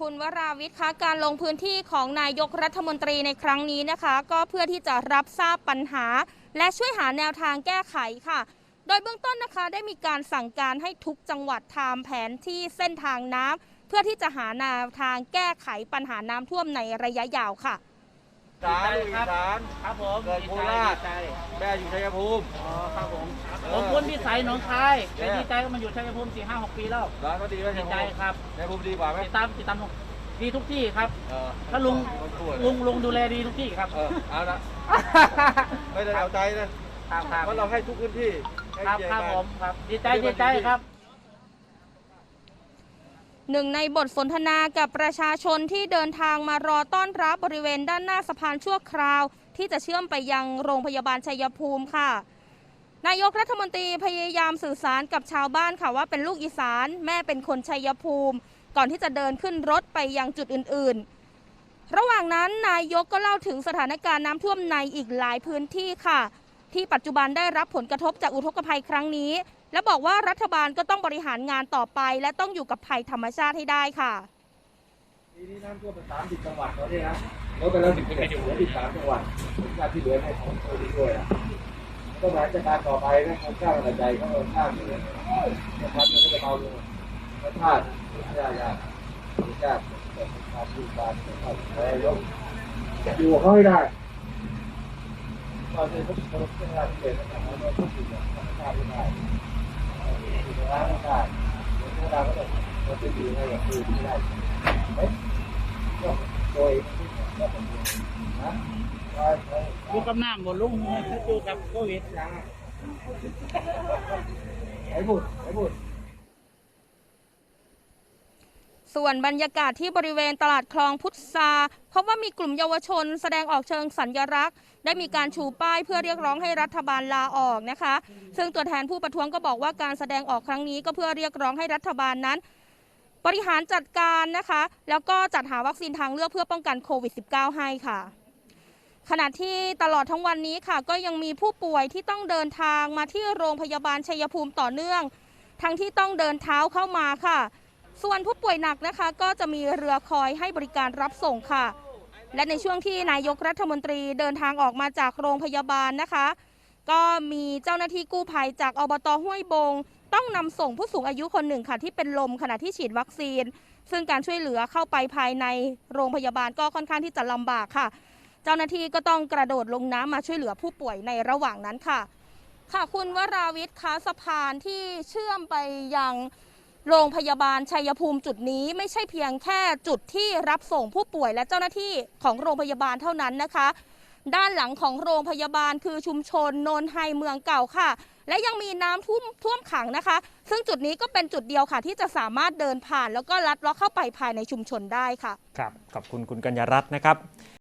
คุณวราวิทย์คะการลงพื้นที่ของนายกรัฐมนตรีในครั้งนี้นะคะ ก็เพื่อที่จะรับทราบปัญหา และช่วยหาแนวทางแก้ไขค่ะ โดยเบื้องต้นนะคะได้มีการสั่งการให้ทุกจังหวัดทำแผนที่เส้นทางน้ำเพื่อที่จะหาแนวทางแก้ไขปัญหาน้ำท่วมในระยะยาวค่ะ สารลูกอีสานครับผมเกิดโคราชดีใจแม่อยู่ชัยภูมิอ๋อครับผมเออผมคนที่ใส่หนองคายเป็นเนี่ยดีใจก็มาอยู่ชัยภูมิสี่ห้าหกปีแล้วร้านเขาดีไหมดีชัยใจภูมิครับชัยภูมิดีกว่าไหมติดตามติดตามดีทุกที่ครับเออถ้าลุงคนป่วยลุงลุงดูแลดีทุกที่ครับเออเอาละไม่ได้เอาใจนะครับครับเพราะเราให้ทุกพื้นที่ให้ครับเกียครับติผกันมครับดีใจดีใจครับ หนึ่งในบทสนทนากับประชาชนที่เดินทางมารอต้อนรับบริเวณด้านหน้าสะพานชั่วคราว ที่จะเชื่อมไปยังโรงพยาบาลชัยภูมิค่ะ นายกรัฐมนตรีพยายามสื่อสารกับชาวบ้านค่ะว่าเป็นลูกอีสานแม่เป็นคนชัยภูมิ ก่อนที่จะเดินขึ้นรถไปยังจุดอื่น ๆ ระหว่างนั้นนายกก็เล่าถึงสถานการณ์น้ำท่วมในอีกหลายพื้นที่ค่ะ ที่ปัจจุบันได้รับผลกระทบจากอุทกภัยครั้งนี้ และบอกว่ารัฐบาลก็ต้องบริหารงานต่อไป และต้องอยู่กับภัยธรรมชาติให้ได้ค่ะปีนี้น้ำท่วมไปสามสิบจังหวัดแล้วเนี่ยนะลดไปแล้วสิบเอ็ดเหลืออีกสามจังหวัดชาติที่เหลือให้ของตัวนี้ด้วยอะก็หมายจะการต่อไปนะโครสร้างอะไรใจก็สร้างอยู่นะครับมันก็จะเบาลงรสชาติยากยากยากการดูการการยกอยู่เขาให้ได้ตอนนี้เขาเขาเป็นงานเปลี่ยนนะครับเราต้องอยู่กับธรรมชาติได้ ล้านให้ได้เดี๋ยวเราก็ต้องเราจะอยู่ในแบบคือไม่ได้ไหมก็โดยก็เป็นนะอยู่กับน้ำหมดลุงอยู่กับโควิดไอ้บุตรไอ้บุตร ส่วนบรรยากาศที่บริเวณตลาดคลองพุทธาพบว่ามีกลุ่มเยาวชนแสดงออกเชิงสัญลักษณ์ ได้มีการชูป้ายเพื่อเรียกร้องให้รัฐบาลลาออกนะคะ ซึ่งตัวแทนผู้ประท้วงก็บอกว่าการแสดงออกครั้งนี้ก็เพื่อเรียกร้องให้รัฐบาลนั้น บริหารจัดการนะคะ แล้วก็จัดหาวัคซีนทางเลือกเพื่อป้องกันโควิด -19 ให้ค่ะขณะที่ตลอดทั้งวันนี้ค่ะ ก็ยังมีผู้ป่วยที่ต้องเดินทางมาที่โรงพยาบาลชัยภูมิต่อเนื่อง ทั้งที่ต้องเดินเท้าเข้ามาค่ะ ส่วนผู้ป่วยหนักนะคะก็จะมีเรือคอยให้บริการรับส่งค่ะ และในช่วงที่นายกรัฐมนตรีเดินทางออกมาจากโรงพยาบาลนะคะ ก็มีเจ้าหน้าที่กู้ภัยจากอบตห้วยบง ต้องนำส่งผู้สูงอายุคนหนึ่งค่ะ ที่เป็นลมขณะที่ฉีดวัคซีน ซึ่งการช่วยเหลือเข้าไปภายในโรงพยาบาลก็ค่อนข้างที่จะลำบากค่ะ เจ้าหน้าที่ก็ต้องกระโดดลงน้ำมาช่วยเหลือผู้ป่วยในระหว่างนั้นค่ะ ค่ะคุณวราวิทย์คะสะพานที่เชื่อมไปยัง โรงพยาบาลชัยภูมิจุดนี้ไม่ใช่เพียงแค่จุดที่รับส่งผู้ป่วยและเจ้าหน้าที่ของโรงพยาบาลเท่านั้นนะคะ ด้านหลังของโรงพยาบาลคือชุมชนโนนไฮเมืองเก่าค่ะ และยังมีน้ำท่วมท่วมขังนะคะ ซึ่งจุดนี้ก็เป็นจุดเดียวค่ะ ที่จะสามารถเดินผ่านแล้วก็ลัดเลาะเข้าไปภายในชุมชนได้ค่ะ ครับขอบคุณคุณกัญญารัตน์นะครับ